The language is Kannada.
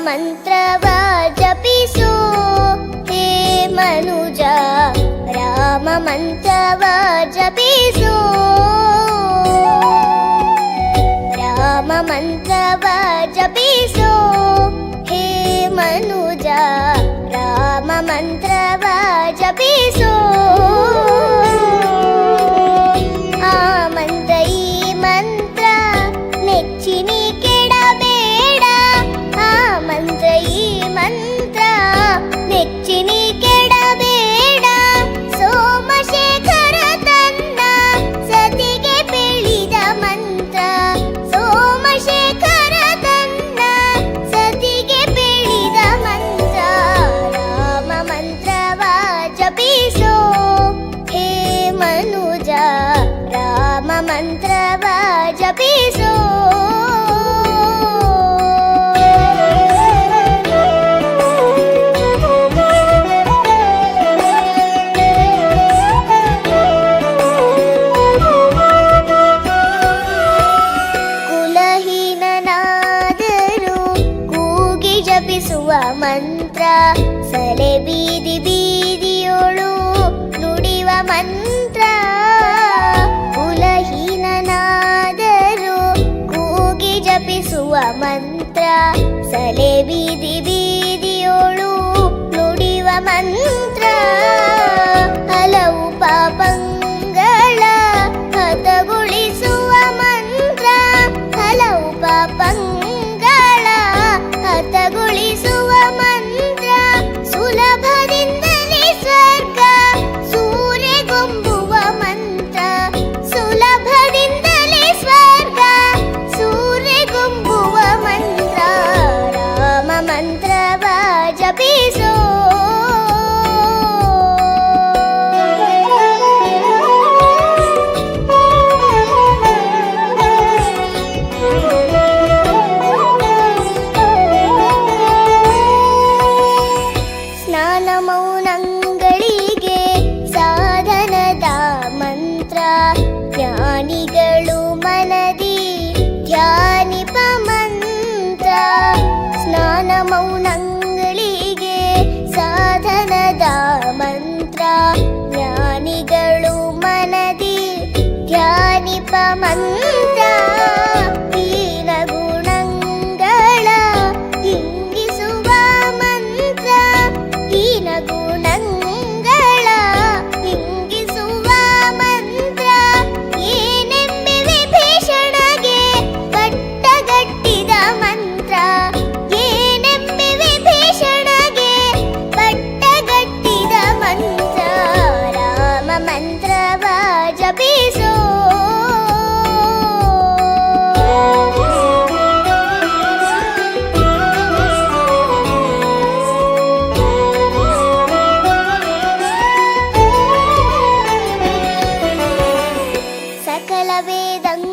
राममन्त्रवा जपिसो हे मनुजा राममन्त्रवा जपिसो राममन्त्रवा जपिसो हे मनुजा राममन्त्रवा जपिसो ನೆಚ್ಚಿನಿ ಕೆಡಬೇಡ. ಸೋಮಶೇಖರ ತನ್ನ ಸತಿಗೆ ಬೆಳಿದ ಮಂತ್ರ. ಸೋಮಶೇಖರ ತನ್ನ ಸತಿಗೆ ಬೆಳಿದ ಮಂತ್ರ. ರಾಮ ಮಂತ್ರವ ಜಪಿಸೋ. ಹೇ ಮನುಜ, ರಾಮ ಮಂತ್ರವ ಜಪಿಸುವ ಮಂತ್ರ, ಸಲೆ ಬೀದಿ ಬೀದಿಯೋಳು ನುಡಿವ ಮಂತ್ರ. ಕುಲಹೀನನಾದರೂ ಕೂಗಿ ಜಪಿಸುವ ಮಂತ್ರ, ಸಲೆ ಬೀದಿ ಬೀದಿಯೋಳು ನುಡಿವ ಮಂತ್ರ. ಮಂತ್ರವ ಜಪಿಸೋ 门 சகல வேதங்கள்